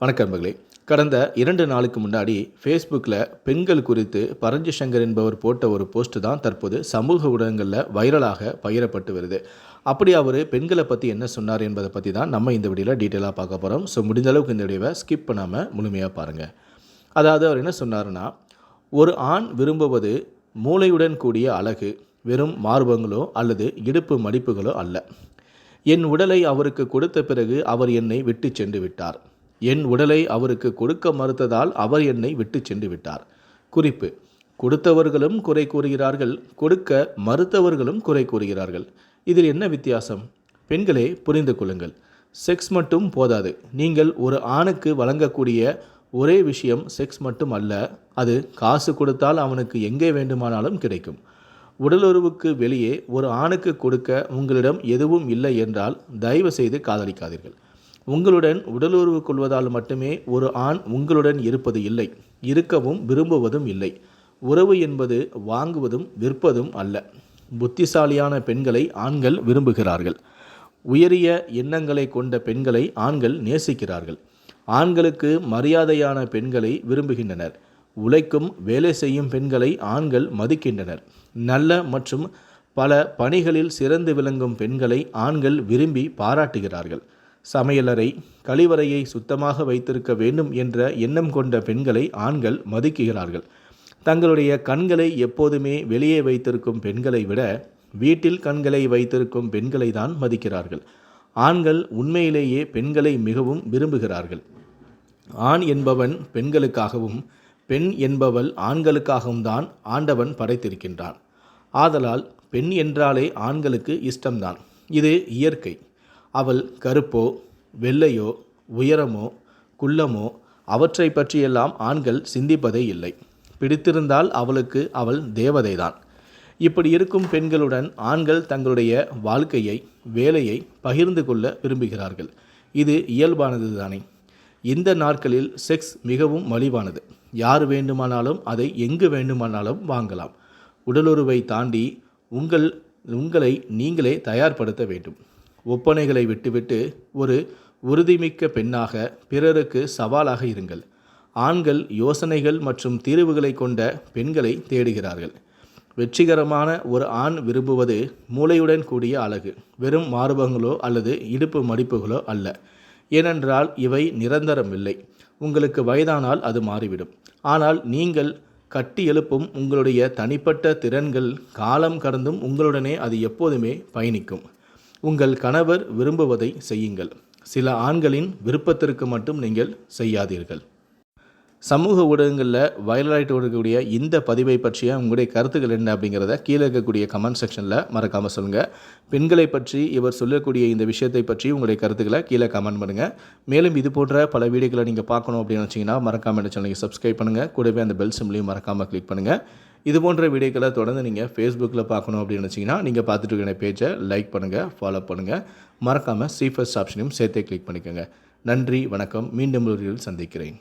வணக்கம்பர்களே கடந்த இரண்டு நாளுக்கு முன்னாடி ஃபேஸ்புக்கில் பெண்கள் குறித்து பரஞ்சு சங்கர் என்பவர் போட்ட ஒரு போஸ்ட் தான் தற்போது சமூக ஊடகங்களில் வைரலாக பகிரப்பட்டு வருது. அப்படி அவர் பெண்களை பற்றி என்ன சொன்னார் என்பதை பற்றி தான் நம்ம இந்த வீடியோவில் டீட்டெயிலாக பார்க்க போகிறோம் ஸோ முடிந்த அளவுக்கு இந்த வீடியோவை ஸ்கிப் பண்ணாமல் முழுமையாக பாருங்கள் அதாவது அவர் என்ன சொன்னார்னா ஒரு ஆண் விரும்புவது மூளையுடன் கூடிய அழகு வெறும் மார்பங்களோ அல்லது இடுப்பு மடிப்புகளோ அல்ல. என் உடலை அவருக்கு கொடுத்த பிறகு அவர் என்னை விட்டு சென்று விட்டார். என் உடலை அவருக்கு கொடுக்க மறுத்ததால் அவர் என்னை விட்டு சென்று விட்டார். குறிப்பு கொடுத்தவர்களும் குறை கூறுகிறார்கள் கொடுக்க மறுத்தவர்களும் குறை கூறுகிறார்கள். இதில் என்ன வித்தியாசம்? பெண்களே புரிந்து கொள்ளுங்கள். செக்ஸ் மட்டும் போதாது. நீங்கள் ஒரு ஆணுக்கு வழங்கக்கூடிய ஒரே விஷயம் செக்ஸ் மட்டும் அல்ல. அது காசு கொடுத்தால் அவனுக்கு எங்கே வேண்டுமானாலும் கிடைக்கும். உடலுறவுக்கு வெளியே ஒரு ஆணுக்கு கொடுக்க உங்களிடம் எதுவும் இல்லை என்றால் தயவு செய்து காதலிக்காதீர்கள். உங்களுடன் உடலுறவு கொள்வதால் மட்டுமே ஒரு ஆண் உங்களுடன் இருப்பது இல்லை இருக்கவும் விரும்புவதும் இல்லை. உறவு என்பது வாங்குவதும் விற்பதும் அல்ல. புத்திசாலியான பெண்களை ஆண்கள் விரும்புகிறார்கள். உயரிய எண்ணங்களை கொண்ட பெண்களை ஆண்கள் நேசிக்கிறார்கள். ஆண்களுக்கு மரியாதையான பெண்களை விரும்புகின்றனர். உழைக்கும் வேலை செய்யும் பெண்களை ஆண்கள் மதிக்கின்றனர். நல்ல மற்றும் பல பணிகளில் சிறந்து விளங்கும் பெண்களை ஆண்கள் விரும்பி பாராட்டுகிறார்கள். சமையலறை கழிவறையை சுத்தமாக வைத்திருக்க வேண்டும் என்ற எண்ணம் கொண்ட பெண்களை ஆண்கள் மதிக்குகிறார்கள். தங்களுடைய கண்களை எப்போதுமே வெளியே வைத்திருக்கும் பெண்களை விட வீட்டில் கண்களை வைத்திருக்கும் பெண்களை தான் மதிக்கிறார்கள். ஆண்கள் உண்மையிலேயே பெண்களை மிகவும் விரும்புகிறார்கள். ஆண் என்பவன் பெண்களுக்காகவும் பெண் என்பவள் ஆண்களுக்காகவும் தான் ஆண்டவன் படைத்திருக்கின்றான். ஆதலால் பெண் என்றாலே ஆண்களுக்கு இஷ்டம்தான். இது இயற்கை. அவள் கருப்போ வெள்ளையோ உயரமோ குள்ளமோ அவற்றை பற்றியெல்லாம் ஆண்கள் சிந்திப்பதே இல்லை. பிடித்திருந்தால் அவளுக்கு அவள் தேவதைதான். இப்படி இருக்கும் பெண்களுடன் ஆண்கள் தங்களுடைய வாழ்க்கையை வேலையை பகிர்ந்து கொள்ள விரும்புகிறார்கள். இது இயல்பானது தானே இந்த நாட்களில் செக்ஸ் மிகவும் மலிவானது. யார் வேண்டுமானாலும் அதை எங்கு வேண்டுமானாலும் வாங்கலாம். உடலுறவை தாண்டி உங்கள் உங்களை நீங்களே தயார்படுத்த வேண்டும். ஒப்பனைகளை விட்டுவிட்டு ஒரு உறுதிமிக்க பெண்ணாக பிறருக்கு சவாலாக இருங்கள். ஆண்கள் யோசனைகள் மற்றும் தீர்வுகளை கொண்ட பெண்களை தேடுகிறார்கள். வெற்றிகரமான ஒரு ஆண் விரும்புவது மூளையுடன் கூடிய அழகு வெறும் மார்பகங்களோ அல்லது இடுப்பு மடிப்புகளோ அல்ல. ஏனென்றால் இவை நிரந்தரம் இல்லை. உங்களுக்கு வயதானால் அது மாறிவிடும். ஆனால் நீங்கள் கட்டி எழுப்பும் உங்களுடைய தனிப்பட்ட திறன்கள் காலம் கடந்தும் உங்களுடனே அது எப்போதுமே பயணிக்கும். உங்கள் கணவர் விரும்புவதை செய்யுங்கள். சில ஆண்களின் விருப்பத்திற்கு மட்டும் நீங்கள் செய்யாதீர்கள். சமூக ஊடகங்களில் வைரலாகிட்டு இருக்கக்கூடிய இந்த பதிவை பற்றிய உங்களுடைய கருத்துக்கள் என்ன அப்படிங்கிறத கீழே இருக்கக்கூடிய கமெண்ட் செக்ஷனில் மறக்காமல் சொல்லுங்கள் பெண்களை பற்றி இவர் சொல்லக்கூடிய இந்த விஷயத்தை பற்றி உங்களுடைய கருத்துக்களை கீழே கமெண்ட் பண்ணுங்கள் மேலும் இது போன்ற பல வீடியோக்களை நீங்கள் பார்க்கணும் அப்படின்னு வச்சிங்கன்னா மறக்காமல் இந்த சேனலுக்கு சப்ஸ்கிரைப் பண்ணுங்கள் கூடவே அந்த பெல் சிம்லையும் மறக்காமல் கிளிக் பண்ணுங்கள் இது போன்ற வீடியோக்களை தொடர்ந்து நீங்கள் ஃபேஸ்புக்கில் பார்க்கணும் அப்படின்னு நினச்சிங்கன்னா நீங்கள் பார்த்துட்டு இருக்கிற பேஜை லைக் பண்ணுங்கள் ஃபாலோ பண்ணுங்கள் மறக்காமல் சீஃபஸ்ட் ஆப்ஷனையும் சேர்த்தே கிளிக் பண்ணிக்கோங்க. நன்றி வணக்கம். மீண்டும் ஒரு சந்திக்கிறேன்.